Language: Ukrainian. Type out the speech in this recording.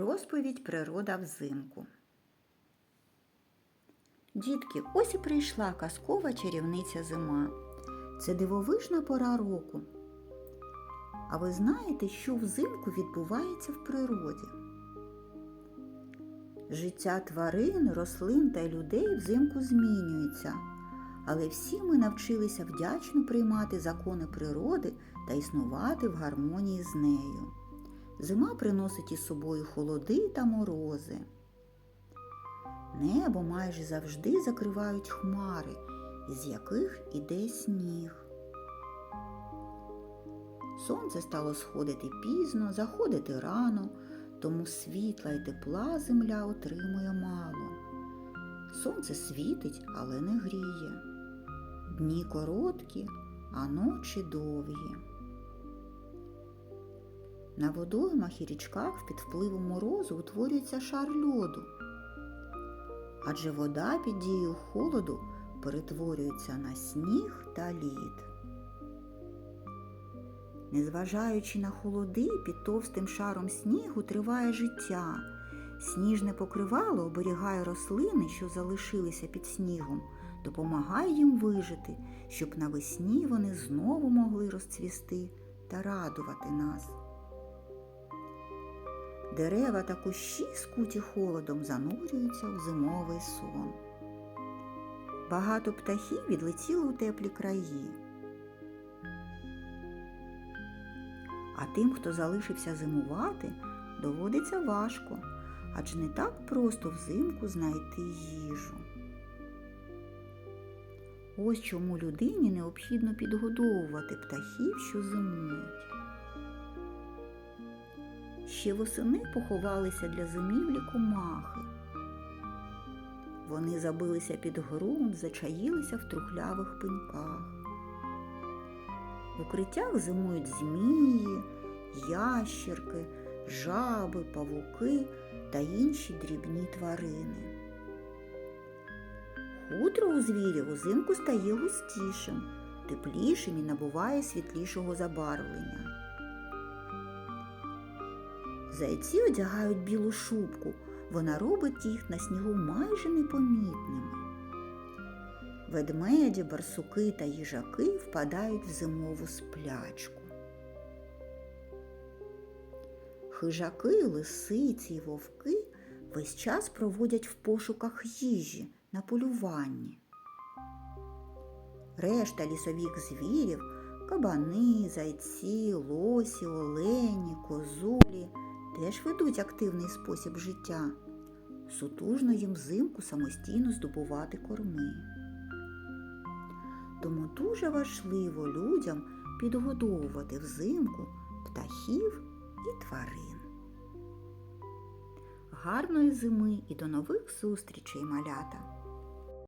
Розповідь природа взимку. Дітки, ось і прийшла казкова чарівниця зима. Це дивовижна пора року. А ви знаєте, що взимку відбувається в природі? Життя тварин, рослин та людей взимку змінюється, але всі ми навчилися вдячно приймати закони природи та існувати в гармонії з нею. Зима приносить із собою холоди та морози. Небо майже завжди закривають хмари, із яких іде сніг. Сонце стало сходити пізно, заходити рано, тому світла і тепла земля отримує мало. Сонце світить, але не гріє. Дні короткі, а ночі довгі. На водоймах і річках під впливом морозу утворюється шар льоду, адже вода під дією холоду перетворюється на сніг та лід. Незважаючи на холоди, під товстим шаром снігу триває життя. Сніжне покривало оберігає рослини, що залишилися під снігом, допомагає їм вижити, щоб навесні вони знову могли розцвісти та радувати нас. Дерева та кущі, скуті холодом, занурюються у зимовий сон. Багато птахів відлетіло у теплі краї. А тим, хто залишився зимувати, доводиться важко, адже не так просто взимку знайти їжу. Ось чому людині необхідно підгодовувати птахів, що зимують. Ще восени поховалися для зимівлі комахи. Вони забилися під ґрунт, зачаїлися в трухлявих пеньках. В укриттях зимують змії, ящерки, жаби, павуки та інші дрібні тварини. Хутро у звірів узимку стає густішим, теплішим і набуває світлішого забарвлення. Зайці одягають білу шубку, вона робить їх на снігу майже непомітними. Ведмеді, барсуки та їжаки впадають в зимову сплячку. Хижаки, лисиці й вовки весь час проводять в пошуках їжі на полюванні. Решта лісових звірів кабани, зайці, лосі, олені, козулі теж ведуть активний спосіб життя. Сутужно їм взимку самостійно здобувати корми. Тому дуже важливо людям підгодовувати взимку птахів і тварин. Гарної зими і до нових зустрічей, малята!